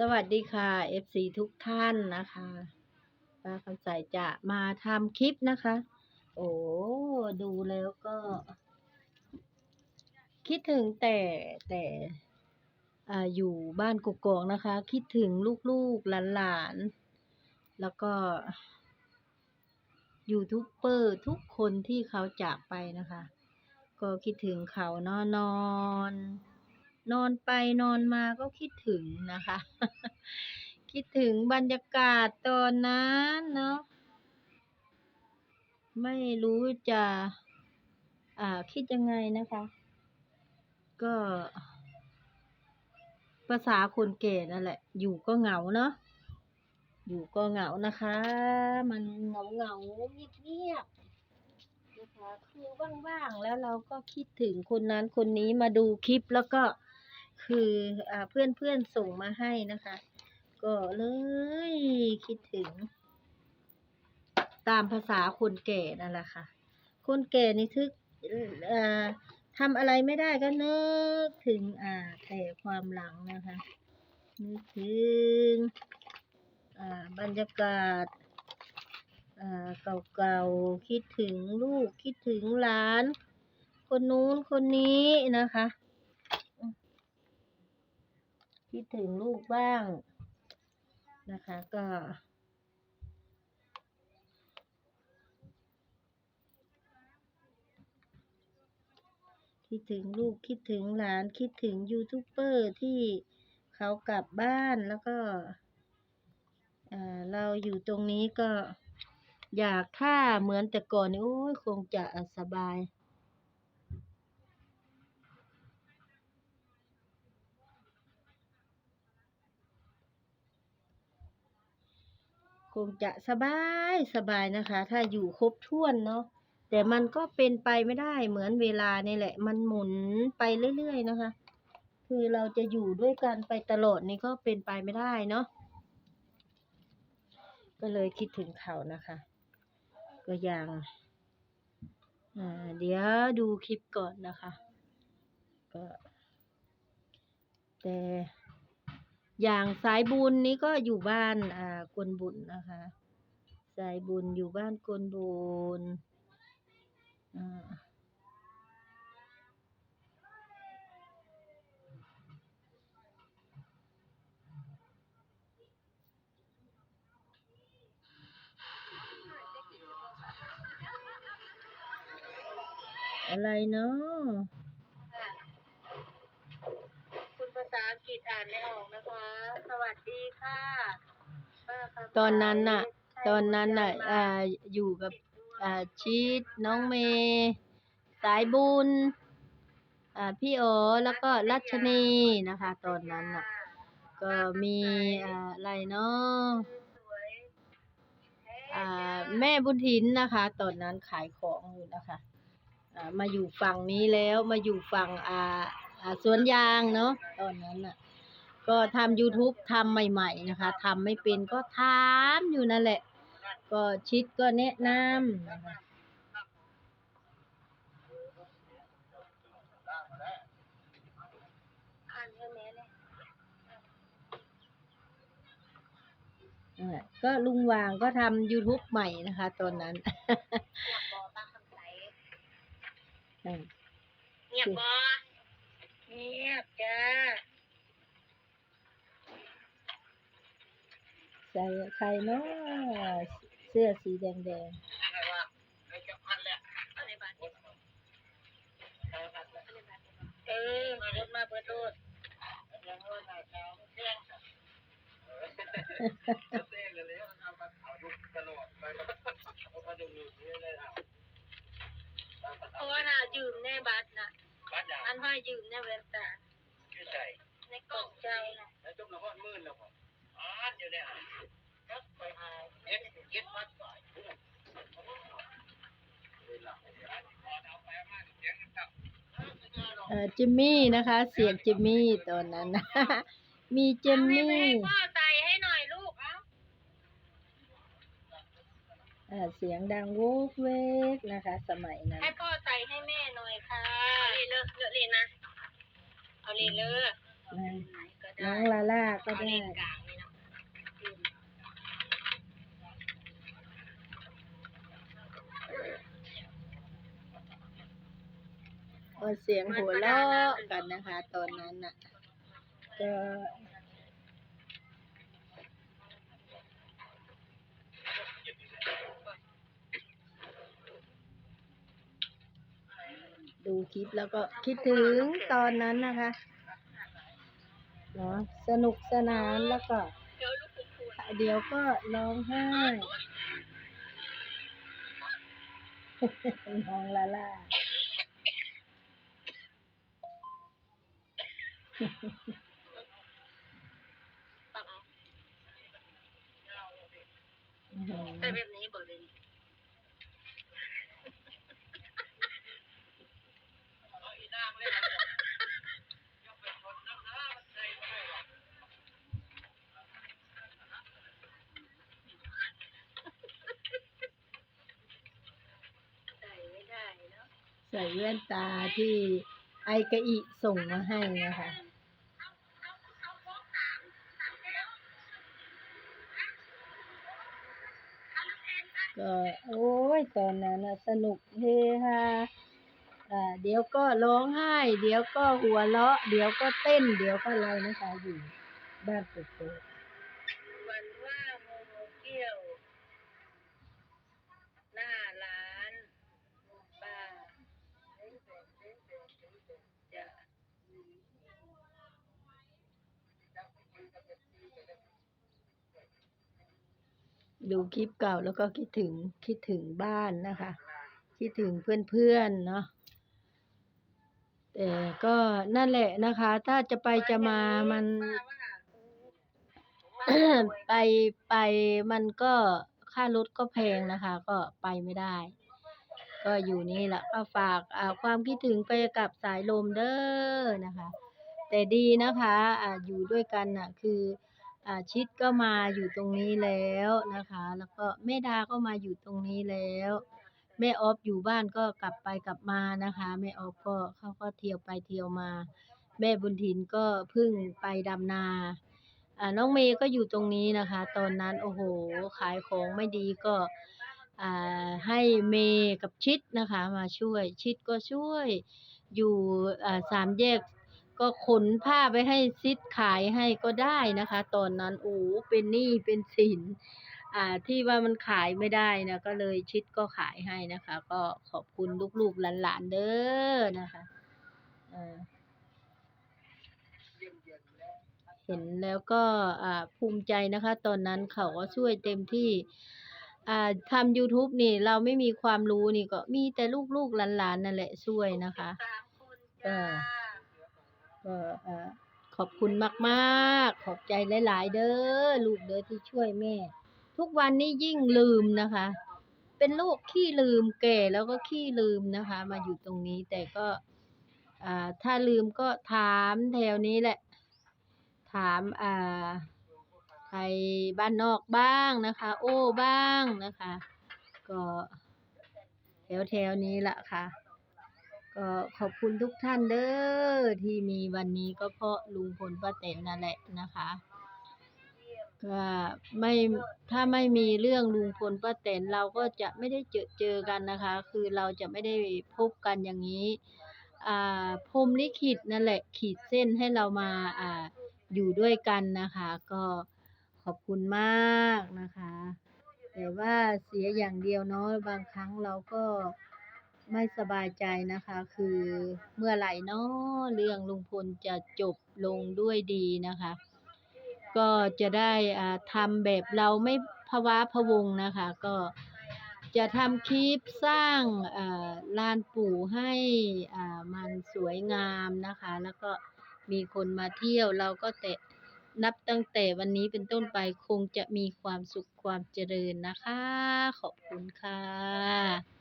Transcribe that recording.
สวัสดีค่ะ FC ทุกท่านนะคะป้าคำใสจะมาทำคลิปนะคะ โอ้ดูแล้วก็ คิดถึงแต่แต่อ่าอยู่บ้านกกอกนะคะ คิดถึงลูกๆหลานๆ แล้วก็ยูทูบเบอร์ทุกคนที่เขาจากไปนะคะ ก็คิดถึงเขานอนนอน นอนไปนอนมาก็คิดถึงนะคะ คิดถึงบรรยากาศตอนนั้นเนาะไม่รู้จะ อ่าคิดยังไงนะคะ ก็ภาษาคนแก่นั่นแหละ อยู่ก็เหงาเนาะอยู่ก็เหงานะคะ มันเหงาเหงาเงียบเงียบๆนะคะคือว่างๆแล้วเราก็คิดถึงคนนั้นคนนี้มาดูคลิปแล้วก็ คืออ่าเพื่อนๆส่งมาให้นะคะ ก็เลยคิดถึง ตามภาษาคนแก่นั่นแหละค่ะ คนแก่นี่ทึกทำอะไรไม่ได้ก็นึกถึงอ่าแต่ความหลังนะคะนึกถึงอ่าบรรยากาศอ่าเก่าๆคิดถึงลูกคิดถึงหลาน คนนู้นคนนี้นะคะ คิดถึงลูกบ้าง นะคะก็ คิดถึงลูกคิดถึงหลานคิดถึงยูทูบเบอร์ที่เขากลับบ้านแล้วก็เราอยู่ตรงนี้ก็อยากถ้าเหมือนแต่ก่อนนี่โอ้ยคงจะสบาย คงจะสบายสบายนะคะ ถ้าอยู่ครบถ้วนเนาะแต่มันก็เป็นไปไม่ได้เหมือนเวลานี่แหละ มันหมุนไปเรื่อยๆนะคะ คือเราจะอยู่ด้วยกันไปตลอดนี่ก็เป็นไปไม่ได้เนาะก็เลยคิดถึงเขานะคะ ก็ยังอ่าเดี๋ยวดูคลิปก่อนนะคะ ก็แต่ อย่างสายบุญนี้ก็อยู่บ้านอ่ากวนบุญนะคะ สายบุญอยู่บ้านกวนบุญอ่าอะไรเนาะ คุณภาษาอังกฤษอ่านไม่ออกนะคะ สวัสดีค่ะป้าคำตอนนั้นน่ะใช่ตอนนั้นน่ะคุณยายอ่ามาอยู่กับอ่าชีตน้องเมย์สายบุญอ่าพี่โอแล้วก็รัชนีนะคะ ตอนนั้นน่ะ ก็มีอ่าอะไรเนาะสวยอ่าแม่บุญถินนะคะ ตอนนั้นขายของอยู่นะคะอ่ามาอยู่ฝั่งนี้แล้วมาอยู่ฝั่งอ่าอ่า สวนยางเนาะตอนนั้นน่ะก็ทำ YouTube ทำใหม่ๆนะคะทำไม่เป็นก็ถามอยู่นั่นแหละ ก็ชิดก็แนะนำนะคะก็ลุงวางก็ทำ YouTube ใหม่นะคะ ตอนนั้นเงียบบอ เงียบจ้าใส่ใครเนาะเสื้อสีแดงอะไรบ้างเออมารถมาเปิดรถเพราะว่าน่ายืมแน่บัตรนะ อันห้อยยืมแน่เวนตาในกล่องเจ้าน่ะๆไปหาเอ่อจิมมี่นะคะ เสียงจิมมี่ตอนนั้นนะมีจิมเอาให้มี่ให้พ่อใส่ให้หน่อยลูกเอ้าเอ่อเสียงดังโวกเวกนะคะ สมัยนั้น ให้พ่อใส่ให้แม่หน่อยค่ะ เอาเลยเลอะเลอะเลยนะ เอาเลยเลอะนะไหนก็น้ได้องลาล่าก็เอาได้เลนกลางนี่เนาะยืมก็เสียงหัวเราะกันนะคะ ตอนนั้นน่ะ ก็ ดูคลิปแล้วก็คิดถึงตอนนั้นนะคะเนาะสนุกสนานแล้วก็ เดี๋ยวลูกคุณคุณเดี๋ยวก็ร้องไห้น้องลาล่าตักเอาอื้อหือแต่แบบนี้เบิดเลย ใส่ไม่ได้เนาะ ใส่แว่นตาที่ไอกะอิส่งมาให้นะคะก็โอ้ยตอนนั้นสนุกเฮฮาอ่าเดี๋ยวก็ร้องไห้ เดี๋ยวก็หัวเราะ เดี๋ยวก็เต้น เดี๋ยวก็อะไรนะคะอยู่บ้านปุกโตะ วันว่าโมโมเกี้ยว หน้าร้านป้าจะ ดูคลิปเก่าแล้วก็คิดถึงคิดถึงบ้านนะคะ คิดถึงเพื่อนๆเนาะแต่ก็นั่นแหละนะคะ ถ้าจะไปจะมามัน ไปไปมันก็ค่ารถก็แพงนะคะ ก็ไปไม่ได้ ก็อยู่นี่แหละก็ฝากอ่าความคิดถึงไปกับสายลมเด้อนะคะ แต่ดีนะคะอ่าอยู่ด้วยกันน่ะ คือ ชิดก็มาอยู่ตรงนี้แล้วนะคะ แล้วก็แม่ดาก็มาอยู่ตรงนี้แล้ว แม่ออฟอยู่บ้านก็กลับไปกลับมานะคะ แม่ออฟก็เขาก็เที่ยวไปเที่ยวมา แม่บุญถินก็เพิ่งไปดำนาอ่าน้องเมย์ก็อยู่ตรงนี้นะคะ ตอนนั้นโอ้โห ขายของไม่ดีก็อ่าให้เมย์กับชิดนะคะ มาช่วยชิดก็ช่วยอยู่อ่าสามแยก ก็ขนผ้าไปให้ซิดขายให้ก็ได้นะคะ ตอนนั้นโอ้โหเป็นหนี้เป็นสินอ่าที่ว่ามันขายไม่ได้นะก็เลยชิดก็ขายให้นะคะ ก็ขอบคุณลูกๆหลานๆเด้อนะคะเออเห็นแล้วก็อ่าภูมิใจนะคะ ตอนนั้นเขาก็ช่วยเต็มที่อ่าทำ YouTube นี่เราไม่มีความรู้นี่ก็มีแต่ลูกๆหลานๆนั่นแหละช่วยนะคะสามคนจ้าก็เอ่อ ขอบคุณมากๆ ขอบใจหลาย ๆ เด้อลูกเด้อที่ช่วยแม่ ทุกวันนี้ยิ่งลืมนะคะ เป็นโรคขี้ลืมแก่แล้วก็ขี้ลืมนะคะ มาอยู่ตรงนี้แต่ก็ถ้าลืมก็ถามแถวนี้แหละ ถามอ่าไทยบ้านนอกบ้างนะคะ โอ้บ้างนะคะ ก็แถวแถวๆนี้แหละค่ะ ก็ขอบคุณทุกท่านเด้อที่มีวันนี้ก็เพราะลุงพลป้าแตนนั่นแหละนะคะก็ไม่ถ้าไม่มีเรื่องลุงพลป้าแตนเราก็จะไม่ได้เจอเจอกันนะคะ คือเราจะไม่ได้พบกันอย่างนี้อ่าพรมลิขิตนั่นแหละขีดเส้นให้เรามาอ่าอยู่ด้วยกันนะคะ ก็ขอบคุณมากนะคะ แต่ว่าเสียอย่างเดียวเนาะบางครั้งเราก็ ไม่สบายใจนะคะ คือเมื่อไหร่นาะเรื่องลุงพลจะจบลงด้วยดีนะคะ ก็จะได้อ่าทำแบบเราไม่ภาวะพะวงนะคะ ก็จะทำคลิปสร้างอ่าลานปู่ให้อ่ามันสวยงามนะคะ แล้วก็มีคนมาเที่ยวเราก็แต่นับตั้งแต่วันนี้เป็นต้นไปคงจะมีความสุขความเจริญนะคะ ขอบคุณค่ะ